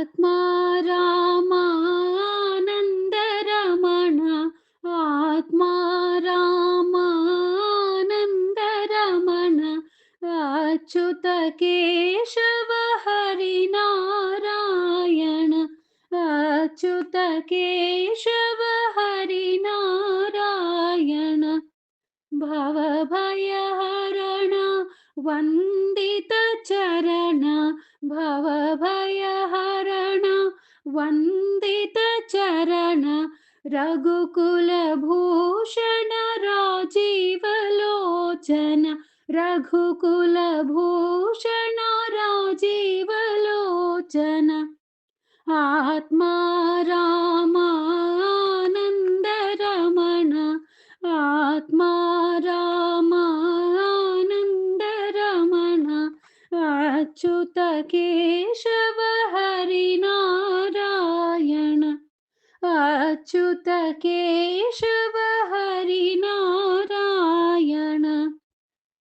ആത്മാ രാമാനന്ദരമണ ആത്മാ രാമാനന്ദരമണ അച്യുത കേശവ ഹരിനാരായണ അച്യുത കേശവ ഹരിനാരായണ ഭവഭയഹരണ വന്ദിത ചരണ भवभयः वन्दित चरण रघुकूल भूषण राजीव रघुकुलभूषण राजीवलोचन। राजीव लोचन आत्मा अच्युत केशव हरि नारायण। अच्युत केशव हरी नारायण।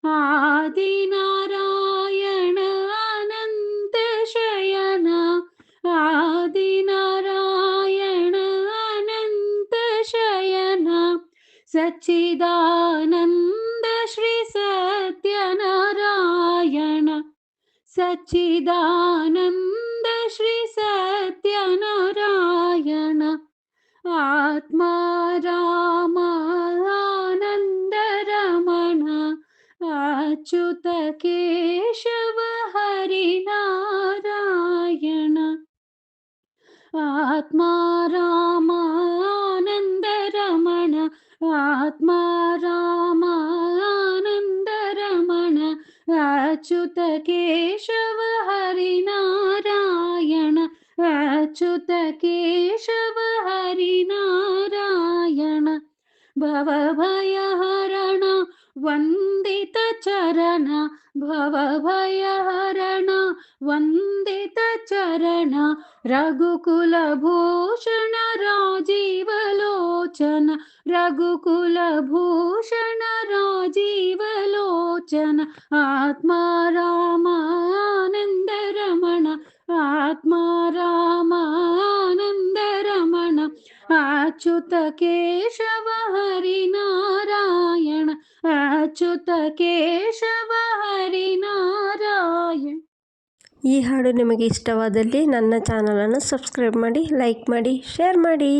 आदि नारायण अनंत शयन। आदि नारायण अनंत शयन। सच्चिदानंद श्री सच्चिदानन्द श्रीसत्यनारायण आत्मा रामानन्दरमण अच्युत केशव हरिनारायण आत्मा रामानन्दरमण आत्मा रामा अच्युत केशव हरिनारायण अच्युत केशव हरिनारायण भवभयहरण वन्दितचरण भवभयहरण वन्दितचरण रघुकुलभूषण राजीवलोचन रघुकुलभूषण राजी ಜನ ಆತ್ಮ ರಾಮ ರಮಣ ಆತ್ಮ ರಾಮ ಆನಂದ ರಮಣ ಅಚ್ಯುತ ಕೇಶವ ಹರಿ ನಾರಾಯಣ ಅಚ್ಯುತ ಕೇಶವ ಹರಿ ನಾರಾಯಣ ಈ ಹಾಡು ನಿಮಗೆ ಇಷ್ಟವಾದಲ್ಲಿ ನನ್ನ ಚಾನಲನ್ನು ಸಬ್ಸ್ಕ್ರೈಬ್ ಮಾಡಿ, ಲೈಕ್ ಮಾಡಿ, ಶೇರ್ ಮಾಡಿ.